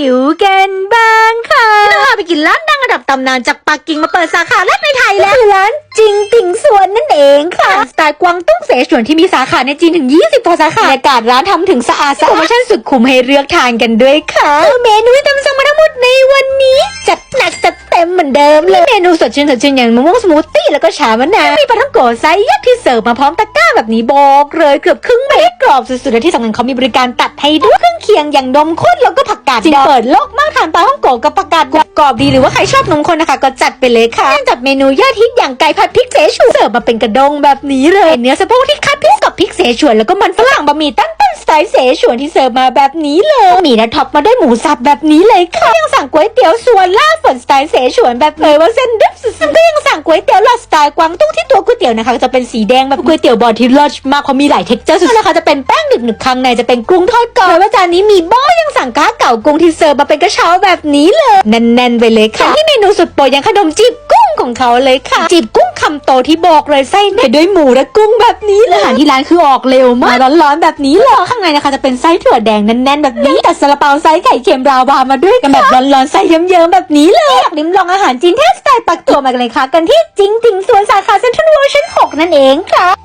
หิวกันบ้างค่ะเราพาไปกินร้านดังระดับตำนานจากปักกิ่งมาเปิดสาขาแรกในไทยแล้วคือร้านจริงติ่งสวนนั่นเองค่ะสไตล์กวางตุ้งเสฉวนที่มีสาขาในจีนถึง 20กว่าสาขาบรรยากาศร้านทำถึงสะอาดสะอาดโปรโมชั่นสุดคุ้มให้เลือกทานกันด้วยค่ะเมนูที่ทำสั่งมาทั้งหมดในวันนี้จัดหนักจัด เต็มเหมือนเดิมเลยเมนูสดชื่นสดชื่นอย่างมะม่วงสมูทตี้แล้วก็ชามะนาวมีปลาท่องโกะไซส์ยักษ์ที่เสิร์ฟมาพร้อมตะกร้าแบบนี้บอกเลยเกือบครึ่งเมตรกรอบสุดๆและที่สำคัญเขามีบริการตัดให้ด้วยเครื่องเคียงอย่างนมข้นแล้วก็ผักกาดจริงเปิดโลกมากทานปลาท่องโกะกับผักกาดกรอบดีหรือว่าใครชอบนมข้นนะคะ ก็จัดไปเลยค่ะจัดเมนูยอดฮิตอย่างไก่ผัดพริกเสฉวนเสิร์ฟมาเป็นกระดงแบบนี้เลยเนื้อสะโพกที่คัดพิเศษกับพริกเสฉวนแล้วก็มันฝรั่งบะหมี่ตั้นตั้นสไตล์เสฉวนที่เสิร์ฟมาแบบนี้เลยบะหมี่นะท็อปมาด้วยหมูสับแบบนี้เลยค่ะยังสั่งก๋วยเตี๋ยวส่วนลาฝนสไตล์เสฉวนแบบเลยว่าเส้นดึบสุดๆก็ยังสั่งก๋วยเตี๋ยวหลอดสไตล์กวางตุ้งที่ตัวก๋วยเตี๋ยวนะคะจะเป็นสีแดงแบบก๋วยเตี๋ยวบอดที่รสมากเพราะมีหลายเท็กเจอร์สุดๆนะคะจะเป็นแป้งหนึบๆข้างในจะเป็นกุ้งทอดกรอบว่าจานนี้มีบ้อยังสั่งก้าเก่ากุ้งที่เสิร์ฟมาเป็นกระเช้าแบบนี้เลยแน่นๆไปเลยค่ะที่เมนูสุดโปรดยังขนมจีบกุ้ง ของเขาเลยค่ะจีบกุ้งคำโตที่บอกเลยไส้แน่นด้วยหมูและกุ้งแบบนี้เลยอาหารที่ร้านคือออกเร็วมากร้อนๆแบบนี้เลยข้างในนะคะจะเป็นไส้ถั่วแดงแน่นๆแบบนี้แต่ซาลาเปาไส้ไข่เค็มราวามาด้วยกันแบบร้อนๆไส้เยิ้มๆแบบนี้เลยอยากลิ้มลองอาหารจีนเทสสไตล์ปักตัวมากันเลยค่ะ กันที่จริงติ่งสวนสาขาเซ็นทรัลเวิลด์ชั้น6นั่นเองค่ะ